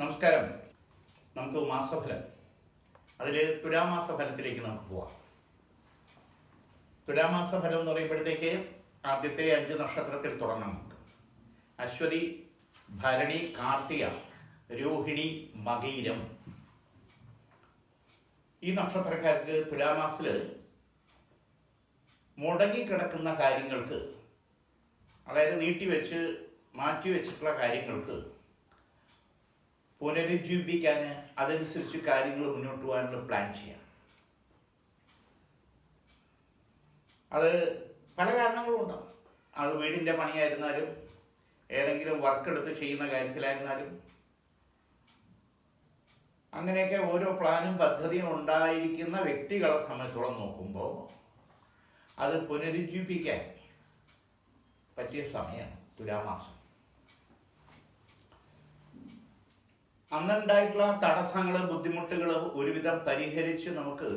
നമസ്കാരം. നമുക്ക് മാസഫലം. അതിൽ തുലാമാസ ഫലത്തിലേക്ക് നമുക്ക് പോവാം. തുലാമാസ ഫലം എന്ന് പറയുമ്പോഴത്തേക്ക് ആദ്യത്തെ അഞ്ച് നക്ഷത്രത്തിൽ തുടങ്ങാം നമുക്ക്. അശ്വതി ഭരണി കാർത്തിക രോഹിണി മകീരം ഈ നക്ഷത്രക്കാർക്ക് തുലാമാസത്തിൽ മുടങ്ങിക്കിടക്കുന്ന കാര്യങ്ങൾക്ക് അതായത് നീട്ടിവെച്ച് മാറ്റിവെച്ചിട്ടുള്ള കാര്യങ്ങൾക്ക് പുനരുജ്ജീവിപ്പിക്കാൻ അതനുസരിച്ച് കാര്യങ്ങൾ മുന്നോട്ട് പോകാനുള്ള പ്ലാൻ ചെയ്യാം. അത് പല കാരണങ്ങളും ഉണ്ടാവും. അത് വീടിന്റെ പണിയായിരുന്നാലും ഏതെങ്കിലും വർക്ക് എടുത്ത് ചെയ്യുന്ന കാര്യത്തിലായിരുന്നാലും അങ്ങനെയൊക്കെ ഓരോ പ്ലാനും പദ്ധതിയും ഉണ്ടായിരിക്കുന്ന വ്യക്തികളെ സംബന്ധിച്ചോളം നോക്കുമ്പോൾ അത് പുനരുജ്ജീവിപ്പിക്കാൻ പറ്റിയ സമയമാണ് തുലാമാസം. അന്നുണ്ടായിട്ടുള്ള തടസ്സങ്ങൾ ബുദ്ധിമുട്ടുകൾ ഒരുവിധം പരിഹരിച്ച് നമുക്ക്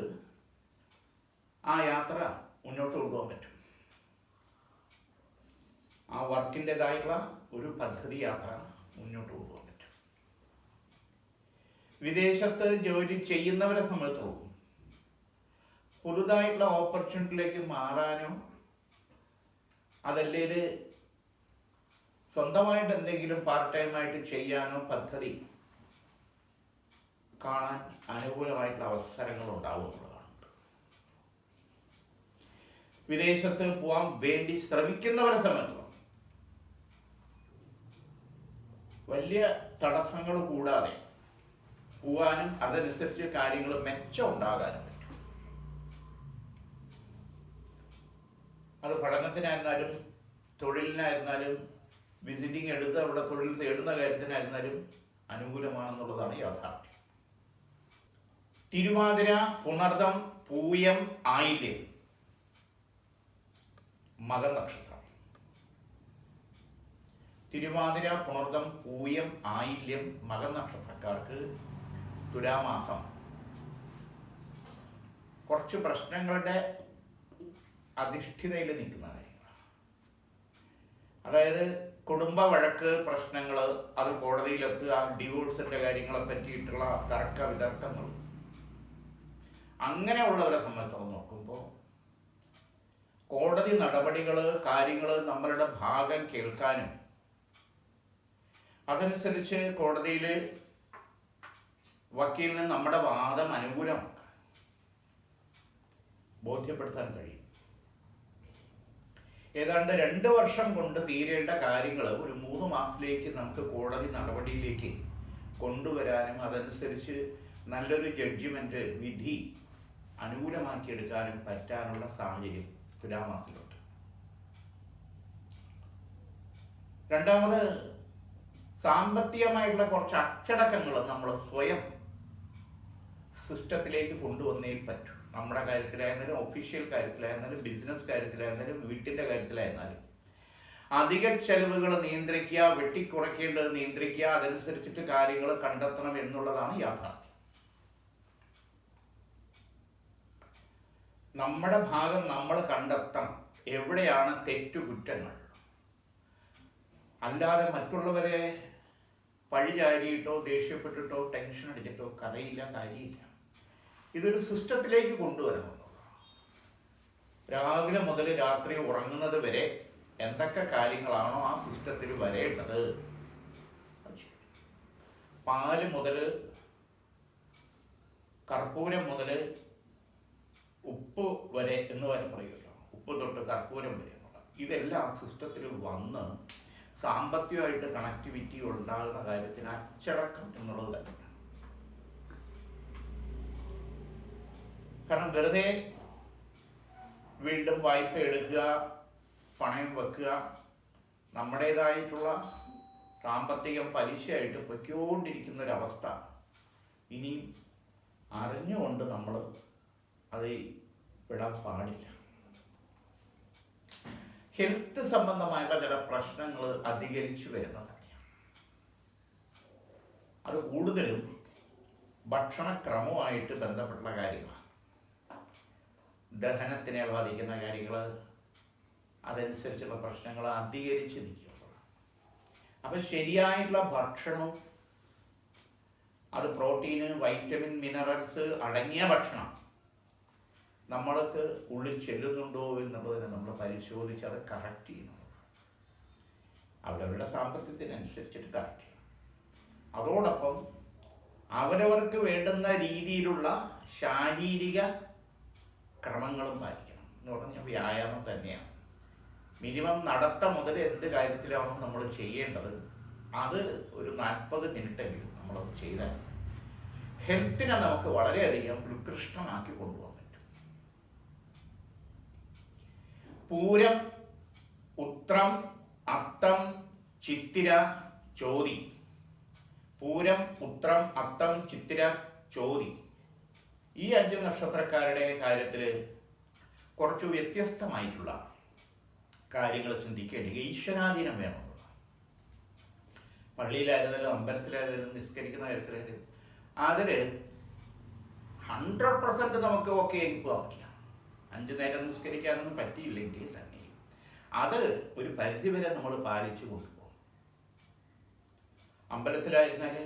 ആ യാത്ര മുന്നോട്ട് കൊണ്ടുപോകാൻ പറ്റും. ആ വർക്കിന്റെതായിട്ടുള്ള ഒരു പദ്ധതി യാത്ര മുന്നോട്ട് കൊണ്ടുപോകാൻ പറ്റും. വിദേശത്ത് ജോലി ചെയ്യുന്നവരെ സംബന്ധിച്ചോളം പുതുതായിട്ടുള്ള ഓപ്പർച്യൂണിറ്റിയിലേക്ക് മാറാനോ അതല്ലേ സ്വന്തമായിട്ട് എന്തെങ്കിലും പാർട്ട് ടൈമായിട്ട് ചെയ്യാനോ പദ്ധതി കാണാൻ അനുകൂലമായിട്ടുള്ള അവസരങ്ങൾ ഉണ്ടാവും എന്നുള്ളതാണ്. വിദേശത്ത് പോവാൻ വേണ്ടി ശ്രമിക്കുന്നവരെ സംബന്ധിച്ചിടത്തോളം വലിയ തടസ്സങ്ങൾ കൂടാതെ പോകാനും അതനുസരിച്ച് കാര്യങ്ങൾ മെച്ചം ഉണ്ടാകാനും അത് പഠനത്തിനായിരുന്നാലും തൊഴിലിനായിരുന്നാലും വിസിറ്റിംഗ് എടുത്ത് അവിടെ തൊഴിൽ തേടുന്ന കാര്യത്തിനായിരുന്നാലും അനുകൂലമാണെന്നുള്ളതാണ് യാഥാർത്ഥ്യം. തിരുവാതിര പുണർദം പൂയം ആയില്യം. മകനക്ഷത്രം തിരുവാതിര പുണർദം പൂയം ആയില്യം മകനക്ഷത്രക്കാർക്ക് തുലാമാസം. കുറച്ച് പ്രശ്നങ്ങളുടെ അധിഷ്ഠിതയിൽ നിൽക്കുന്ന കാര്യങ്ങളാണ്. അതായത് കുടുംബ വഴക്ക് പ്രശ്നങ്ങൾ അത് കോടതിയിലെത്തുക ഡിവോഴ്സിന്റെ കാര്യങ്ങളെ പറ്റിയിട്ടുള്ള തർക്ക വിതർക്കങ്ങൾ അങ്ങനെയുള്ളവരെ സംബന്ധിച്ചോളം നോക്കുമ്പോൾ കോടതി നടപടികൾ കാര്യങ്ങൾ നമ്മളുടെ ഭാഗം കേൾക്കാനും അതനുസരിച്ച് കോടതിയിൽ വക്കീലിന് നമ്മുടെ വാദം അനുകൂലമാക്കാൻ ബോധ്യപ്പെടുത്താൻ കഴിയും. ഏതാണ്ട് രണ്ട് വർഷം കൊണ്ട് തീരേണ്ട കാര്യങ്ങൾ ഒരു മൂന്ന് മാസത്തിലേക്ക് നമുക്ക് കോടതി നടപടിയിലേക്ക് കൊണ്ടുവരാനും അതനുസരിച്ച് നല്ലൊരു ജഡ്ജിമെന്റ് വിധി അനുകൂലമാക്കിയെടുക്കാനും പറ്റാനുള്ള സാഹചര്യം തുലാമാസത്തിലുണ്ട് രണ്ടാമത് സാമ്പത്തികമായിട്ടുള്ള കുറച്ച് അച്ചടക്കങ്ങൾ നമ്മൾ സ്വയം സിസ്റ്റത്തിലേക്ക് കൊണ്ടുവന്നേ പറ്റൂ. നമ്മുടെ കാര്യത്തിലായിരുന്നാലും ഒഫീഷ്യൽ കാര്യത്തിലായിരുന്നാലും ബിസിനസ് കാര്യത്തിലായിരുന്നാലും വീട്ടിന്റെ കാര്യത്തിലായിരുന്നാലും. അധിക ചെലവുകൾ നിയന്ത്രിക്കുക വെട്ടിക്കുറയ്ക്കേണ്ടത് നിയന്ത്രിക്കുക അതനുസരിച്ചിട്ട് കാര്യങ്ങൾ കണ്ടെത്തണം എന്നുള്ളതാണ് യാഥാർത്ഥ്യം. നമ്മുടെ ഭാഗം നമ്മൾ കണ്ടെത്തണം. എവിടെയാണ് തെറ്റുകുറ്റങ്ങൾ? അല്ലാതെ മറ്റുള്ളവരെ പഴിചാരിയിട്ടോ ദേഷ്യപ്പെട്ടിട്ടോ ടെൻഷൻ അടിച്ചിട്ടോ കഥയില്ല കാര്യമില്ല ഇതൊരു സിസ്റ്റത്തിലേക്ക് കൊണ്ടുവരണം. രാവിലെ മുതൽ രാത്രി ഉറങ്ങുന്നത് വരെ എന്തൊക്കെ കാര്യങ്ങളാണോ ആ സിസ്റ്റത്തിൽ വരേണ്ടത്? പാൽ മുതൽ കർപ്പൂരം മുതൽ ഉപ്പ് വരെ എന്ന് വരെ പറയുമല്ലോ ഉപ്പ് തൊട്ട് കർപ്പൂരം വരെ എന്നുള്ളത് ഇതെല്ലാം സിസ്റ്റത്തിൽ വന്ന് സാമ്പത്തികമായിട്ട് കണക്ടിവിറ്റി ഉണ്ടാകുന്ന കാര്യത്തിന് അച്ചടക്കം എന്നുള്ളത് തന്നെ കാരണം വെറുതെ വീണ്ടും വായ്പ എടുക്കുക പണയം വെക്കുക നമ്മുടേതായിട്ടുള്ള സാമ്പത്തികം പലിശയായിട്ട് പൊയ്ക്കൊണ്ടിരിക്കുന്ന ഒരവസ്ഥ ഇനി അറിഞ്ഞുകൊണ്ട് നമ്മൾ അത് വിടാൻ പാടില്ല. ഹെൽത്ത് സംബന്ധമായുള്ള ചില പ്രശ്നങ്ങൾ അധികരിച്ചു വരുന്നത് അത് കൂടുതലും ഭക്ഷണക്രമവുമായിട്ട് ബന്ധപ്പെട്ട കാര്യങ്ങളാണ്. ദഹനത്തിനെ ബാധിക്കുന്ന കാര്യങ്ങൾ അതനുസരിച്ചുള്ള പ്രശ്നങ്ങൾ അധികരിച്ച് നിൽക്കുമ്പോൾ. അപ്പം ശരിയായിട്ടുള്ള ഭക്ഷണം അത് പ്രോട്ടീന് വൈറ്റമിൻ മിനറൽസ് അടങ്ങിയ ഭക്ഷണം നമ്മൾക്ക് ഉള്ളിൽ ചെല്ലുന്നുണ്ടോ എന്നുള്ളതിനെ നമ്മൾ പരിശോധിച്ച് അത് കറക്റ്റ് ചെയ്യണം. അവരവരുടെ സാമ്പത്തികത്തിനനുസരിച്ചിട്ട് കറക്റ്റ് ചെയ്യണം. അതോടൊപ്പം അവരവർക്ക് വേണ്ടുന്ന രീതിയിലുള്ള ശാരീരിക ക്രമങ്ങളും പാലിക്കണം എന്ന് പറഞ്ഞാൽ വ്യായാമം തന്നെയാണ്. മിനിമം നടത്ത മുതൽ എന്ത് കാര്യത്തിലാണോ നമ്മൾ ചെയ്യേണ്ടത് അത് ഒരു നാൽപ്പത് മിനിറ്റെങ്കിലും നമ്മളത് ചെയ്താൽ ഹെൽത്തിനെ നമുക്ക് വളരെയധികം ഉത്കൃഷ്ടമാക്കി കൊണ്ടുപോകാൻ പറ്റും പൂരം ഉത്രം അത്തം ചിത്തിര ചോതി. പൂരം ഉത്രം അത്തം ചിത്തിര ചോതി. ഈ അഞ്ച് നക്ഷത്രക്കാരുടെ കാര്യത്തിൽ കുറച്ച് വ്യത്യസ്തമായിട്ടുള്ള കാര്യങ്ങൾ ചിന്തിക്കേണ്ടി ഈശ്വരാധീനം വേണമെന്നുള്ള പള്ളിയിലായിരുന്നാലും അമ്പലത്തിലായിരുന്നാലും നിസ്കരിക്കുന്ന കാര്യത്തിലായാലും അതിൽ ഹൺഡ്രഡ് പെർസെന്റ് നമുക്ക് ഓക്കെ ആയി പോകാൻ പറ്റില്ല. അഞ്ച് നേരം നിസ്കരിക്കാനൊന്നും പറ്റിയില്ലെങ്കിൽ തന്നെ അത് ഒരു പരിധിവരെ നമ്മൾ പാലിച്ചു കൊണ്ടുപോകും. അമ്പലത്തിലായിരുന്നാൽ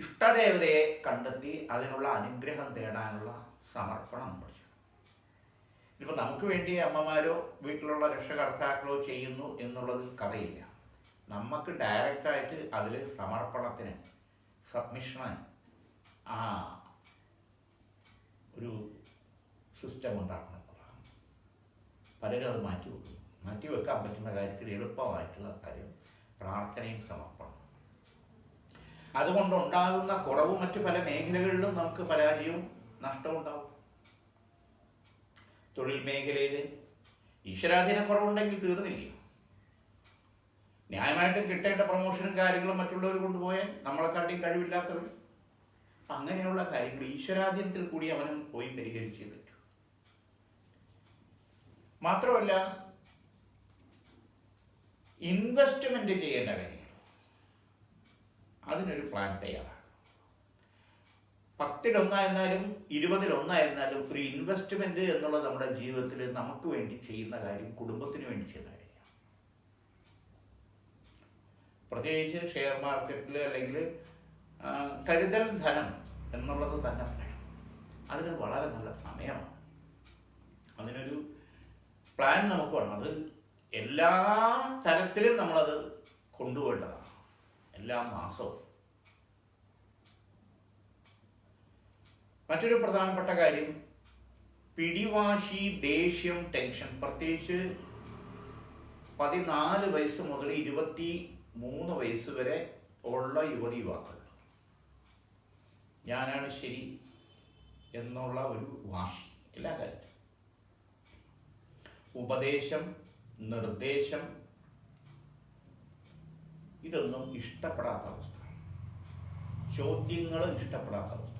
ഇഷ്ടദേവതയെ കണ്ടെത്തി അതിനുള്ള അനുഗ്രഹം തേടാനുള്ള സമർപ്പണം നമ്മൾ ചെയ്യണം. ഇപ്പം നമുക്ക് വേണ്ടി അമ്മമാരോ വീട്ടിലുള്ള രക്ഷകർത്താക്കളോ ചെയ്യുന്നു എന്നുള്ളതിൽ കഥയില്ല. നമുക്ക് ഡയറക്റ്റായിട്ട് അതിൽ സമർപ്പണത്തിന് സബ്മിഷന് ആ ഒരു സിസ്റ്റം ഉണ്ടാക്കണം. പലരും അത് മാറ്റി വെക്കും. മാറ്റി വെക്കാൻ പറ്റുന്ന കാര്യത്തിൽ എളുപ്പമായിട്ടുള്ള കാര്യം പ്രാർത്ഥനയും സമർപ്പണം. അതുകൊണ്ടുണ്ടാകുന്ന കുറവ് മറ്റു പല മേഖലകളിലും നമുക്ക് പരാജയവും നഷ്ടവും ഉണ്ടാവും തൊഴിൽ മേഖലയിൽ ഈശ്വരാധീന കുറവുണ്ടെങ്കിൽ തീർന്നില്ലേ? ന്യായമായിട്ടും കിട്ടേണ്ട പ്രൊമോഷനും കാര്യങ്ങളും മറ്റുള്ളവർ കൊണ്ടുപോയാൽ നമ്മളെക്കാട്ടിയും കഴിവില്ലാത്തവർ അങ്ങനെയുള്ള കാര്യങ്ങൾ ഈശ്വരാധീനത്തിൽ കൂടി അവനും പോയി പരിഹരിച്ചേ പറ്റൂ മാത്രമല്ല ഇൻവെസ്റ്റ്മെന്റ് ചെയ്യേണ്ട കാര്യങ്ങൾ. അതിനൊരു പ്ലാൻ തയ്യാറാണ്. പത്തിലൊന്നായിരുന്നാലും ഇരുപതിലൊന്നായിരുന്നാലും ഒരു ഇൻവെസ്റ്റ്മെന്റ് എന്നുള്ളത് നമ്മുടെ ജീവിതത്തിൽ നമുക്ക് വേണ്ടി ചെയ്യുന്ന കാര്യം കുടുംബത്തിന് വേണ്ടി ചെയ്യുന്ന കാര്യമാണ്. പ്രത്യേകിച്ച് ഷെയർ മാർക്കറ്റിൽ അല്ലെങ്കിൽ കരുതൽ ധനം എന്നുള്ളത് തന്നെ വേണം അതിന് വളരെ നല്ല സമയമാണ്. അതിനൊരു പ്ലാൻ നമുക്ക് വേണം. അത് എല്ലാ തരത്തിലും നമ്മളത് കൊണ്ടുപോകേണ്ടതാണ്. എല്ലാ മാസവും. മറ്റൊരു പ്രധാനപ്പെട്ട കാര്യം പിടിവാശി ദേഷ്യം ടെൻഷൻ പ്രത്യേകിച്ച് പതിനാല് വയസ്സ് മുതൽ ഇരുപത്തി മൂന്ന് വയസ്സ് വരെ ഉള്ള യുവതി യുവാക്കൾ. ഞാനാണ് ശരി എന്നുള്ള ഒരു വാശി. എല്ലാ കാര്യത്തിലും. ഉപദേശം നിർദ്ദേശം ഇതൊന്നും ഇഷ്ടപ്പെടാത്ത അവസ്ഥ. ചോദ്യങ്ങൾ ഇഷ്ടപ്പെടാത്ത അവസ്ഥ.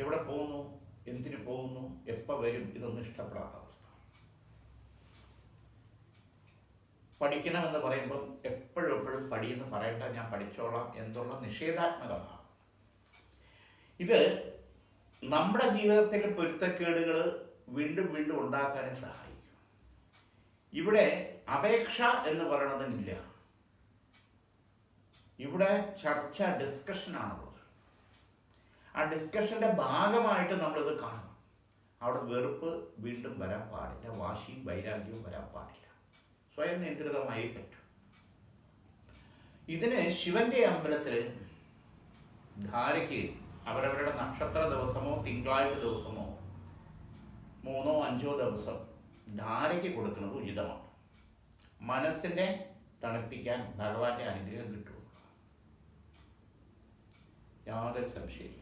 എവിടെ പോകുന്നു എന്തിനു പോകുന്നു എപ്പോൾ വരും ഇതൊന്നും ഇഷ്ടപ്പെടാത്ത അവസ്ഥ. പഠിക്കണമെന്ന് പറയുമ്പം എപ്പോഴും എപ്പോഴും പഠിയെന്ന് പറയട്ടെ ഞാൻ പഠിച്ചോളാം എന്നുള്ള നിഷേധാത്മകമാണ്. ഇത് നമ്മുടെ ജീവിതത്തിൽ പൊരുത്തക്കേടുകൾ വീണ്ടും വീണ്ടും ഉണ്ടാക്കാനേ സഹായിക്കും. ഇവിടെ അപേക്ഷ എന്ന് പറയണതില്ല ഇവിടെ ചർച്ച ഡിസ്കഷനാണുള്ളത് ആ ഡിസ്കഷന്റെ ഭാഗമായിട്ട് നമ്മളിത് കാണും. അവിടെ വെറുപ്പ് വീണ്ടും വരാൻ പാടില്ല. വാശിയും വൈരാഗ്യവും വരാൻ പാടില്ല. സ്വയം നിയന്ത്രിതമായി പറ്റും. ഇതിന് ശിവന്റെ അമ്പലത്തിൽ ധാരയ്ക്ക് അവരവരുടെ നക്ഷത്ര ദിവസമോ തിങ്കളാഴ്ച ദിവസമോ മൂന്നോ അഞ്ചോ ദിവസം ധാരയ്ക്ക് കൊടുക്കുന്നത് ഉചിതമാണ്. മനസ്സിനെ തണുപ്പിക്കാൻ ഭഗവാന്റെ അനുഗ്രഹം കിട്ടും യാതൊരു സംശയമില്ല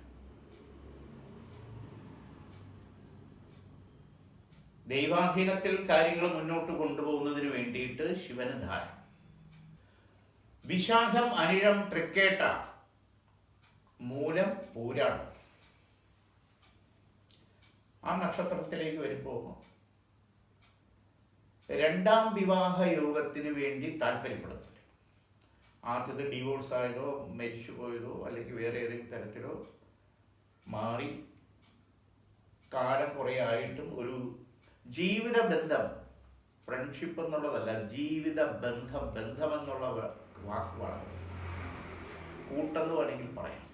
ദൈവാധീനത്തിൽ കാര്യങ്ങൾ മുന്നോട്ട് കൊണ്ടുപോകുന്നതിന് വേണ്ടിയിട്ട് ശിവന് ധാര വിശാഖം അനിഴം തൃക്കേട്ട മൂലം പൂരാടം. ആ നക്ഷത്രത്തിലേക്ക് വരുമ്പോൾ രണ്ടാം വിവാഹ യോഗത്തിന് വേണ്ടി താല്പര്യപ്പെടുന്നില്ല ആദ്യത്തെ ഡിവോഴ്സ് ആയതോ മരിച്ചു പോയതോ അല്ലെങ്കിൽ വേറെ ഏതെങ്കിലും തരത്തിലോ മാറി കാലം കുറേ ആയിട്ടും ഒരു ജീവിത ബന്ധം ഫ്രണ്ട്ഷിപ്പ് എന്നുള്ളതല്ല ജീവിത ബന്ധം ബന്ധം എന്നുള്ള വാക്കുകളാണ് കൂട്ടെന്ന് വേണമെങ്കിൽ പറയാം.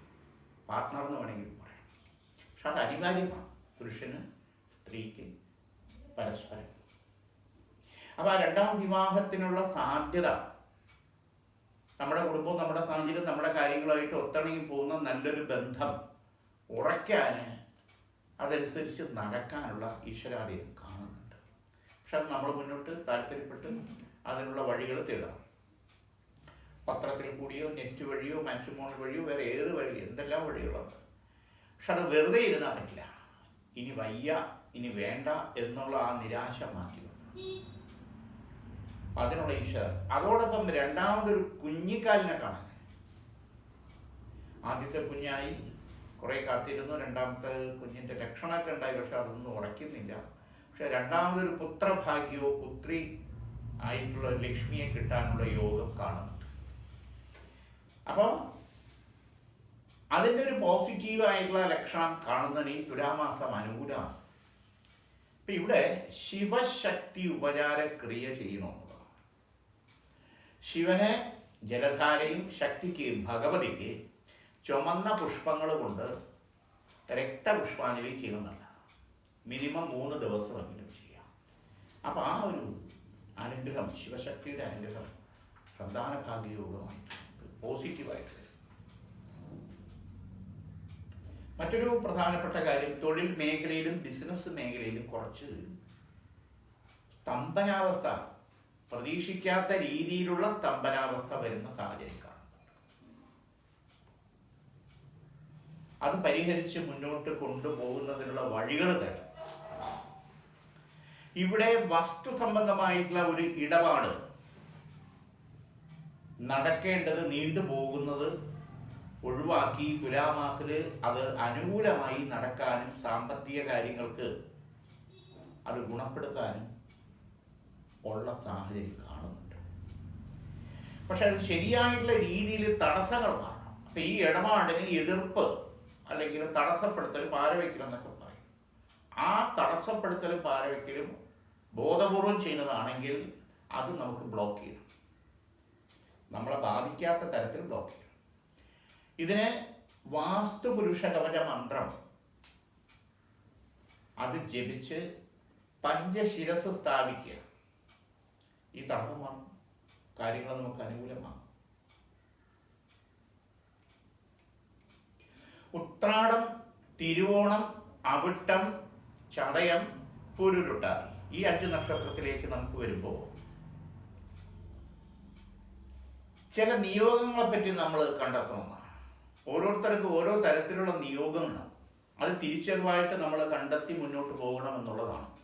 പാർട്ട്ണർ എന്ന് വേണമെങ്കിൽ പറയാം. പക്ഷെ അത് അനിവാര്യമാണ്. പുരുഷന് സ്ത്രീക്ക് പരസ്പരം. അപ്പോൾ ആ രണ്ടാം വിവാഹത്തിനുള്ള സാധ്യത നമ്മുടെ കുടുംബവും നമ്മുടെ സാഹചര്യം നമ്മുടെ കാര്യങ്ങളുമായിട്ട് ഒത്തിണങ്ങി പോകുന്ന നല്ലൊരു ബന്ധം ഉറയ്ക്കാൻ അതനുസരിച്ച് നടക്കാനുള്ള ഈശ്വരാധീനം കാണുന്നുണ്ട്. പക്ഷെ നമ്മൾ മുന്നോട്ട് താല്പര്യപ്പെട്ട് അതിനുള്ള വഴികൾ തേടാം പത്രത്തിൽ കൂടിയോ നെറ്റ് വഴിയോ മാട്രിമോൺ വഴിയോ വേറെ ഏത് വഴി എന്തെല്ലാം വഴികളുണ്ട് പക്ഷെ അത് വെറുതെ ഇരുന്നാൽ പറ്റില്ല. ഇനി വയ്യ ഇനി വേണ്ട എന്നുള്ള ആ നിരാശ മാറ്റി അതിനുള്ള ഈശ്വരൻ അതോടൊപ്പം രണ്ടാമതൊരു കുഞ്ഞിക്കാലിനെ കാണാൻ. ആദ്യത്തെ കുഞ്ഞായി കുറേ കാത്തിരുന്നു. രണ്ടാമത്തെ കുഞ്ഞിന്റെ ലക്ഷണമൊക്കെ ഉണ്ടായി. പക്ഷെ അതൊന്നും ഉറയ്ക്കുന്നില്ല. പക്ഷെ രണ്ടാമതൊരു പുത്രഭാഗ്യമോ പുത്രി ആയിട്ടുള്ള ലക്ഷ്മിയെ കിട്ടാനുള്ള യോഗം കാണുന്നുണ്ട്. അപ്പോൾ അതിന്റെ ഒരു പോസിറ്റീവായിട്ടുള്ള ലക്ഷണം കാണുന്നതിന് ഈ തുലാമാസം അനുകൂലമാണ്. ഇപ്പം ഇവിടെ ശിവശക്തി ഉപചാര ക്രിയ ചെയ്യണമെന്നുള്ളതാണ് ശിവനെ ജലധാരയും ശക്തിക്ക് ഭഗവതിക്ക് ചുമന്ന പുഷ്പങ്ങൾ കൊണ്ട് രക്തപുഷ്പാഞ്ജലി ചെയ്യുന്നതല്ല. മിനിമം മൂന്ന് ദിവസമെങ്കിലും ചെയ്യാം. അപ്പോൾ ആ ഒരു അനുഗ്രഹം ശിവശക്തിയുടെ അനുഗ്രഹം പ്രധാന ഭാഗ്യയോഗമായിട്ട് പോസിറ്റീവായിട്ട് വരും മറ്റൊരു പ്രധാനപ്പെട്ട കാര്യം തൊഴിൽ മേഖലയിലും ബിസിനസ് മേഖലയിലും കുറച്ച് സ്തംഭനാവസ്ഥ പ്രതീക്ഷിക്കാത്ത രീതിയിലുള്ള സ്തംഭനാവസ്ഥ വരുന്ന സാഹചര്യം അത് പരിഹരിച്ച് മുന്നോട്ട് കൊണ്ടുപോകുന്നതിനുള്ള വഴികൾ തേടും ഇവിടെ വസ്തു സംബന്ധമായിട്ടുള്ള ഒരു ഇടപാട് നടക്കേണ്ടത് നീണ്ടുപോകുന്നത് ഒഴിവാക്കി തുലാമാസിൽ അത് അനുകൂലമായി നടക്കാനും സാമ്പത്തിക കാര്യങ്ങൾക്ക് അത് ഗുണപ്പെടുത്താനും ഉള്ള സാഹചര്യം കാണുന്നുണ്ട്. പക്ഷെ അത് ശരിയായിട്ടുള്ള രീതിയിൽ തടസ്സങ്ങൾ മാറണം. അപ്പം ഈ ഇടപാടിന് എതിർപ്പ് അല്ലെങ്കിൽ തടസ്സപ്പെടുത്തലും പാരവയ്ക്കലും എന്നൊക്കെ പറയും. ആ തടസ്സപ്പെടുത്തലും പാരവയ്ക്കലും ബോധപൂർവം ചെയ്യുന്നതാണെങ്കിൽ അത് നമുക്ക് ബ്ലോക്ക് ചെയ്യണം നമ്മളെ ബാധിക്കാത്ത തരത്തിൽ ബ്ലോക്ക് ചെയ്യണം ഇതിന് വാസ്തുപുരുഷ കവച മന്ത്രം അത് ജപിച്ച് പഞ്ചശിരസ് സ്ഥാപിക്കുക. ഈ തടസ്സമാണ് കാര്യങ്ങൾ നമുക്ക് അനുകൂലമാകും ഉത്രാടം തിരുവോണം അവിട്ടം ചതയം പുരുരുട്ടാതി. ഈ അഞ്ച് നക്ഷത്രത്തിലേക്ക് നമുക്ക് വരുമ്പോൾ ചില നിയോഗങ്ങളെ പറ്റി നമ്മൾ കണ്ടെത്തണമെന്നാണ് ഓരോരുത്തർക്കും ഓരോ തരത്തിലുള്ള നിയോഗങ്ങളാണ് അത് തിരിച്ചറിവായിട്ട് നമ്മൾ കണ്ടെത്തി മുന്നോട്ട് പോകണം എന്നുള്ളതാണ്.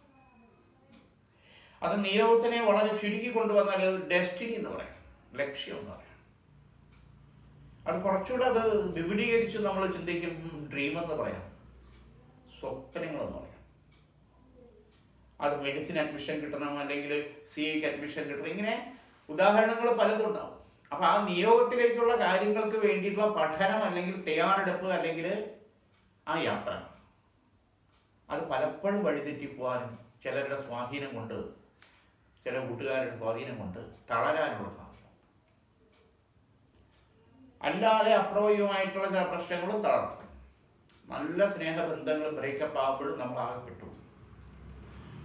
അത് നിയോഗത്തിനെ വളരെ ചുരുക്കി കൊണ്ടുവന്നാൽ അത് ഡെസ്റ്റിനി എന്ന് പറയാം. ലക്ഷ്യം എന്ന് പറയാം. അത് കുറച്ചുകൂടെ അത് വിപുലീകരിച്ച് നമ്മൾ ചിന്തിക്കും ഡ്രീം എന്ന് പറയാം. സ്വപ്നങ്ങളെന്ന് പറയാം. അത് മെഡിസിൻ അഡ്മിഷൻ കിട്ടണം അല്ലെങ്കിൽ സി എക്ക് അഡ്മിഷൻ കിട്ടണം. ഇങ്ങനെ ഉദാഹരണങ്ങൾ പലതും ഉണ്ടാവും. അപ്പം ആ നിയോഗത്തിലേക്കുള്ള കാര്യങ്ങൾക്ക് വേണ്ടിയിട്ടുള്ള പഠനം അല്ലെങ്കിൽ തയ്യാറെടുപ്പ് അല്ലെങ്കിൽ ആ യാത്ര. അത് പലപ്പോഴും വഴിതെറ്റിപ്പോവാനും ചിലരുടെ സ്വാധീനം കൊണ്ട് ചില കൂട്ടുകാരുടെ സ്വാധീനം കൊണ്ട് തളരാനുള്ള സാധ്യത. അല്ലാതെ അപ്രോയുമായിട്ടുള്ള ചില പ്രശ്നങ്ങളും തളർത്തും. നല്ല സ്നേഹബന്ധങ്ങൾ ബ്രേക്കപ്പ് ആകുമ്പോഴും നമ്മൾ ആകപ്പെട്ടു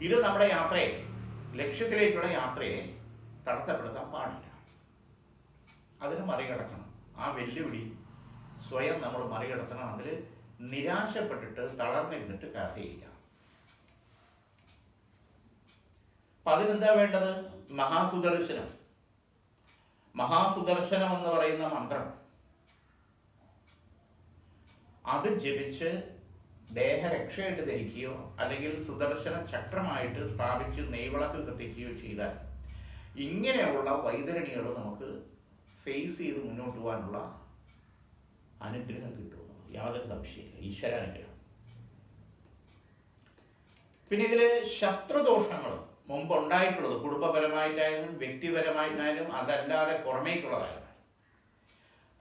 ഇത് നമ്മുടെ യാത്രയെ ലക്ഷ്യത്തിലേക്കുള്ള യാത്രയെ തടസ്സപ്പെടുത്താൻ പാടില്ല. അതിന് മറികടക്കണം. ആ വെല്ലുവിളി സ്വയം നമ്മൾ മറികടത്തണം. അതിൽ നിരാശപ്പെട്ടിട്ട് തളർന്നിരുന്നിട്ട് കാര്യമില്ല. അപ്പം അതിനെന്താ വേണ്ടത്? മഹാസുദർശനം. മഹാസുദർശനം എന്ന് പറയുന്ന മന്ത്രം. അത് ജപിച്ച് ദേഹരക്ഷയായിട്ട് ധരിക്കുകയോ അല്ലെങ്കിൽ സുദർശന ചക്രമായിട്ട് സ്ഥാപിച്ച് നെയ്വിളക്ക് കത്തിക്കുകയോ ചെയ്താൽ ഇങ്ങനെയുള്ള വൈതരണികൾ നമുക്ക് ഫേസ് ചെയ്ത് മുന്നോട്ട് പോകാനുള്ള അനുഗ്രഹം കിട്ടും യാതൊരു സംശയമില്ല. ഈശ്വരാനുഗ്രഹം. പിന്നെ ഇതിൽ ശത്രുദോഷങ്ങൾ മുമ്പ് ഉണ്ടായിട്ടുള്ളത് കുടുംബപരമായിട്ടായാലും വ്യക്തിപരമായിട്ടായാലും അതല്ലാതെ പുറമേക്കുള്ളതായാലും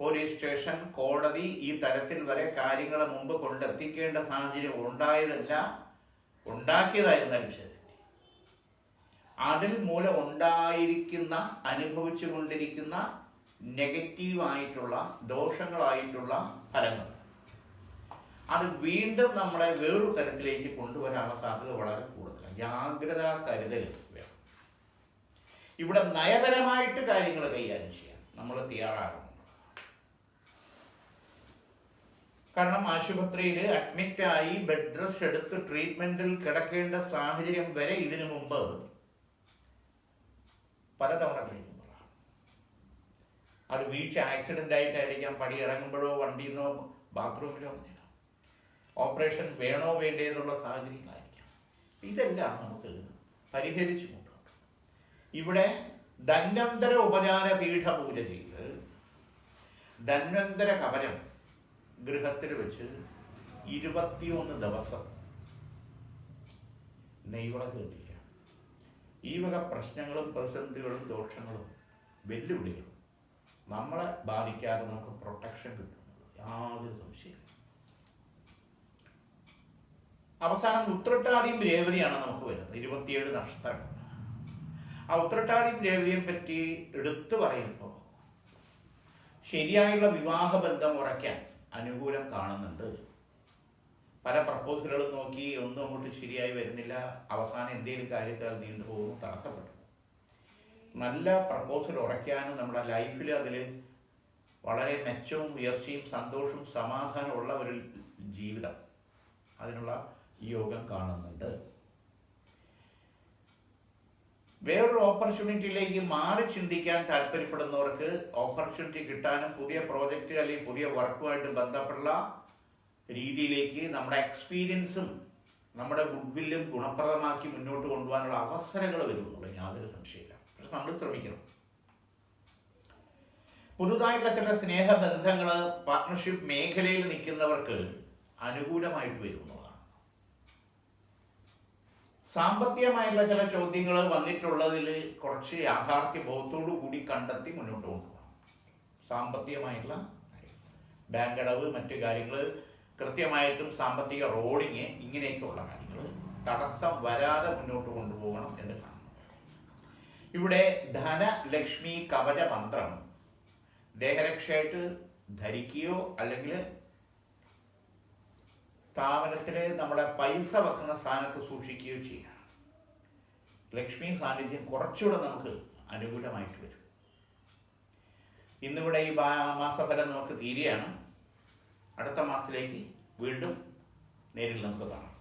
പോലീസ് സ്റ്റേഷൻ കോടതി ഈ തരത്തിൽ വരെ കാര്യങ്ങൾ മുമ്പ് കൊണ്ടെത്തിക്കേണ്ട സാഹചര്യം ഉണ്ടായതല്ല ഉണ്ടാക്കിയതായിരുന്നാലും ശരി. അതിൽ മൂലം ഉണ്ടായിരിക്കുന്ന അനുഭവിച്ചു കൊണ്ടിരിക്കുന്ന നെഗറ്റീവായിട്ടുള്ള ദോഷങ്ങളായിട്ടുള്ള ഫലങ്ങൾ. അത് വീണ്ടും നമ്മളെ വേറൊരു തരത്തിലേക്ക് കൊണ്ടുവരാനുള്ള സാധ്യത വളരെ കൂടുതലാണ്. ജാഗ്രത കരുതൽ വേണം. ഇവിടെ നയപരമായിട്ട് കാര്യങ്ങൾ കൈകാര്യം ചെയ്യാൻ നമ്മൾ തയ്യാറാകണം. കാരണം ആശുപത്രിയിൽ അഡ്മിറ്റായി ബെഡ് റെസ്റ്റ് എടുത്ത് ട്രീറ്റ്മെന്റിൽ കിടക്കേണ്ട സാഹചര്യം വരെ ഇതിനു മുമ്പ് പലതവണ കഴിഞ്ഞപ്പോഴാണ് അത് വീഴ്ച ആക്സിഡന്റ് ആയിട്ടായിരിക്കാം. പടി ഇറങ്ങുമ്പോഴോ വണ്ടിയിൽ ബാത്റൂമിലോ വന്നില്ല ഓപ്പറേഷൻ വേണോ വേണ്ടേ എന്നുള്ള സാഹചര്യങ്ങളായിരിക്കാം. ഇതെല്ലാം നമുക്ക് പരിഹരിച്ചു കൊണ്ടുപോകും ഇവിടെ ധന്വന്തര ഉപചാര പീഠ പൂജ ചെയ്ത് ധന്വന്തര കവചം ഗൃഹത്തിൽ വെച്ച് ഇരുപത്തിയൊന്ന് ദിവസം നെയ്വിളക്ക് കത്തിക്കുക. ഈ വക പ്രശ്നങ്ങളും പ്രതിസന്ധികളും ദോഷങ്ങളും വെല്ലുവിളികളും നമ്മളെ ബാധിക്കാതെ നമുക്ക് പ്രൊട്ടക്ഷൻ കിട്ടുന്നത് യാതൊരു സംശയമില്ല അവസാനം ഉത്രട്ടാതിയും രേവതിയാണ് നമുക്ക് വരുന്നത്. ഇരുപത്തിയേഴ് നക്ഷത്രം. ആ ഉത്രട്ടാതിയും രേവതിയെ പറ്റി എടുത്തു പറയുമ്പോൾ ശരിയായുള്ള വിവാഹബന്ധം ഉറയ്ക്കാൻ അനുകൂലം കാണുന്നുണ്ട്. പല പ്രപ്പോസലുകളും നോക്കി ഒന്നും അങ്ങോട്ട് ശരിയായി വരുന്നില്ല. അവസാനം എന്തെങ്കിലും കാര്യത്തിൽ നീണ്ടുപോകുന്നു തടസ്സപ്പെട്ടു. നല്ല പ്രപ്പോസൽ ഉറയ്ക്കാനും നമ്മുടെ ലൈഫിൽ അതിൽ വളരെ മെച്ചവും ഉയർച്ചയും സന്തോഷവും സമാധാനവും ഉള്ള ഒരു ജീവിതം അതിനുള്ള യോഗം കാണുന്നുണ്ട്. വേറൊരു ഓപ്പർച്യൂണിറ്റിയിലേക്ക് മാറി ചിന്തിക്കാൻ താല്പര്യപ്പെടുന്നവർക്ക് ഓപ്പർച്യൂണിറ്റി കിട്ടാനും പുതിയ പ്രോജക്റ്റ് അല്ലെങ്കിൽ പുതിയ വർക്കുമായിട്ട് ബന്ധപ്പെട്ട രീതിയിലേക്ക് നമ്മുടെ എക്സ്പീരിയൻസും നമ്മുടെ ഗുഡ്വില്ലും ഗുണപ്രദമാക്കി മുന്നോട്ട് കൊണ്ടുപോകാനുള്ള അവസരങ്ങൾ വരുമെന്നുള്ള യാതൊരു സംശയമില്ല നമ്മൾ ശ്രമിക്കണം. പുതുതായിട്ടുള്ള ചില സ്നേഹബന്ധങ്ങൾ പാർട്ട്ണർഷിപ്പ് മേഖലയിൽ നിൽക്കുന്നവർക്ക് അനുകൂലമായിട്ട് വരും എന്നുള്ളതാണ്. സാമ്പത്തികമായിട്ടുള്ള ചില ചോദ്യങ്ങൾ വന്നിട്ടുള്ളതിൽ കുറച്ച് യാഥാർത്ഥ്യ ബോധത്തോടു കൂടി കണ്ടെത്തി മുന്നോട്ട് കൊണ്ടുപോകണം. സാമ്പത്തികമായിട്ടുള്ള ബാങ്ക് അടവ് മറ്റു കാര്യങ്ങൾ കൃത്യമായിട്ടും സാമ്പത്തിക റോഡിങ് ഇങ്ങനെയൊക്കെയുള്ള കാര്യങ്ങൾ തടസ്സം വരാതെ മുന്നോട്ട് കൊണ്ടുപോകണം എന്ന് കാണുന്നു ഇവിടെ ധനലക്ഷ്മി കവച മന്ത്രം. ദേഹരക്ഷയായിട്ട് ധരിക്കുകയോ അല്ലെങ്കിൽ സ്ഥാപനത്തിൽ നമ്മുടെ പൈസ വെക്കുന്ന സ്ഥാനത്ത് സൂക്ഷിക്കുകയോ ചെയ്യാം. ലക്ഷ്മി സാന്നിധ്യം കുറച്ചുകൂടെ നമുക്ക് അനുകൂലമായിട്ട് വരും. ഇന്നിവിടെ ഈ മാസഫലം നമുക്ക് തീരുകയാണ്. അടുത്ത മാസത്തിലേക്ക് വീണ്ടും നേരിൽ നമുക്ക് കാണാം.